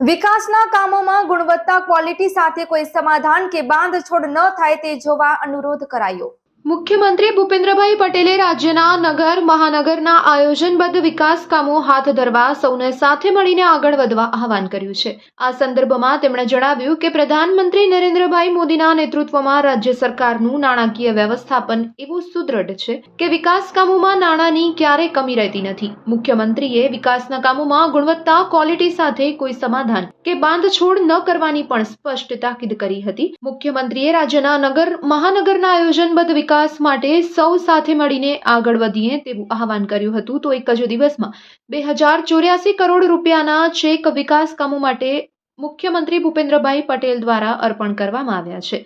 વિકાસના કામોમાં ગુણવત્તા, ક્વોલિટી સાથે કોઈ સમાધાન કે બાંધછોડ ન થાય તે જોવા અનુરોધ કરાયો. મુખ્યમંત્રી ભૂપેન્દ્રભાઈ પટેલે રાજ્યના નગર, મહાનગરના આયોજનબદ્ધ વિકાસ કામો હાથ ધરવા સૌને સાથે મળીને આગળ વધવા આહવાન કર્યું છે. આ સંદર્ભમાં તેમણે જણાવ્યું કે પ્રધાનમંત્રી નરેન્દ્રભાઈ મોદીના નેતૃત્વમાં રાજ્ય સરકારનું નાણાકીય વ્યવસ્થાપન એવું સુદૃઢ છે કે વિકાસ કામોમાં નાણાંની ક્યારેય કમી રહેતી નથી. મુખ્યમંત્રીએ વિકાસના કામોમાં ગુણવત્તા, ક્વોલિટી સાથે કોઈ સમાધાન કે બાંધછોડ ન કરવાની પણ સ્પષ્ટ તાકીદ કરી હતી. મુખ્યમંત્રીએ રાજ્યના નગર, મહાનગરના આયોજનબદ્ધ વિકાસ માટે સૌ સાથે મળીને આગળ વધીએ તેવું આહવાન કર્યું હતું. તો એક જ દિવસમાં બે હજાર ચોર્યાસી કરોડ રૂપિયાના ચેક વિકાસ કામો માટે મુખ્યમંત્રી ભૂપેન્દ્રભાઈ પટેલ દ્વારા અર્પણ કરવામાં આવ્યા છે.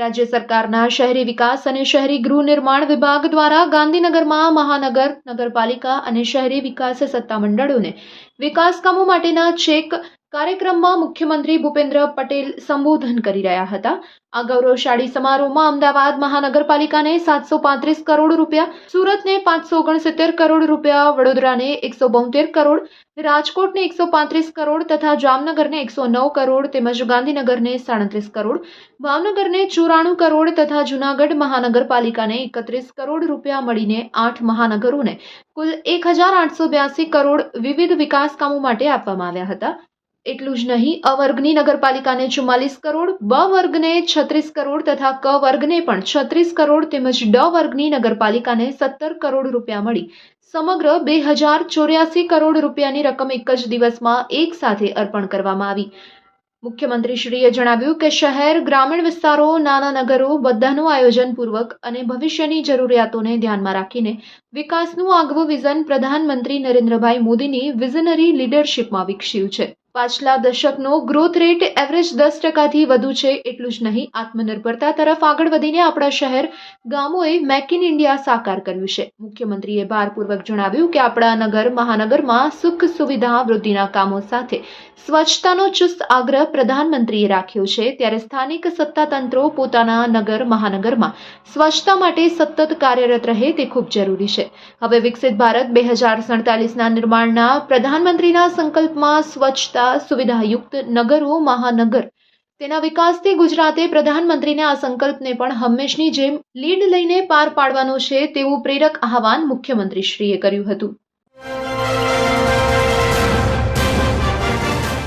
રાજ્ય સરકારના શહેરી વિકાસ અને શહેરી ગૃહ નિર્માણ વિભાગ દ્વારા ગાંધીનગરમાં મહાનગર, નગરપાલિકા અને શહેરી વિકાસ સત્તામંડળોને વિકાસ કામો માટેના ચેક કાર્યક્રમમાં મુખ્યમંત્રી ભૂપેન્દ્ર પટેલ સંબોધન કરી રહ્યા હતા. આ ગૌરવશાળી સમારોહમાં અમદાવાદ મહાનગરપાલિકાને સાતસો પાંત્રીસ કરોડ રૂપિયા, સુરતને પાંચસો ઓગણસિત્તેર કરોડ રૂપિયા, વડોદરાને એકસો બોતેર કરોડ, રાજકોટને એકસો પાંત્રીસ કરોડ તથા જામનગરને એકસો નવ કરોડ તેમજ ગાંધીનગરને સાડત્રીસ કરોડ, ભાવનગરને ચોરાણું કરોડ તથા જૂનાગઢ મહાનગરપાલિકાને એકત્રીસ કરોડ રૂપિયા મળીને આઠ મહાનગરોને કુલ એક હજાર આઠસો બ્યાસી કરોડ વિવિધ વિકાસ કામો માટે આપવામાં આવ્યા હતા. એટલું જ નહીં, અ વર્ગની નગરપાલિકાને ચુમ્માલીસ કરોડ, બ વર્ગને છત્રીસ કરોડ તથા ક વર્ગને પણ છત્રીસ કરોડ તેમજ ડ વર્ગની નગરપાલિકાને સત્તર કરોડ રૂપિયા મળી. સમગ્ર બે હજાર ચોર્યાસી કરોડ રૂપિયાની રકમ એક જ દિવસમાં એક સાથે અર્પણ કરવામાં આવી. મુખ્યમંત્રીશ્રીએ જણાવ્યું કે શહેર, ગ્રામીણ વિસ્તારો, નાના નગરો બધાનું આયોજનપૂર્વક અને ભવિષ્યની જરૂરિયાતોને ધ્યાનમાં રાખીને વિકાસનું આગવું વિઝન પ્રધાનમંત્રી નરેન્દ્રભાઈ મોદીની વિઝનરી લીડરશિપમાં વિકસ્યું છે. પાછલા દશકનો ગ્રોથ રેટ એવરેજ દસ ટકાથી વધુ છે, એટલું જ નહીં. આત્મનિર્ભરતા તરફ આગળ વધીને આપણા શહેર ગામોએ મેક ઇન ઇન્ડિયા સાકાર કર્યું છે. મુખ્યમંત્રીએ ભારપૂર્વક જણાવ્યું કે આપણા નગર, મહાનગરમાં સુખ સુવિધા વૃદ્ધિના કામો સાથે સ્વચ્છતાનો ચુસ્ત આગ્રહ પ્રધાનમંત્રીએ રાખ્યો છે ત્યારે સ્થાનિક સત્તાતંત્રો પોતાના નગર મહાનગરમાં સ્વચ્છતા માટે સતત કાર્યરત રહે તે ખૂબ જરૂરી છે. હવે વિકસિત ભારત બે હજાર સડતાલીસના નિર્માણના પ્રધાનમંત્રીના સંકલ્પમાં સ્વચ્છતા સુવિધાયુક્ત નગરો મહાનગર તેના વિકાસથી ગુજરાતે પ્રધાનમંત્રીને આ સંકલ્પને પણ હંમેશની જેમ લીડ લઈને પાર પાડવાનો છે તેવું પ્રેરક આહવાન મુખ્યમંત્રીશ્રીએ કર્યું હતું.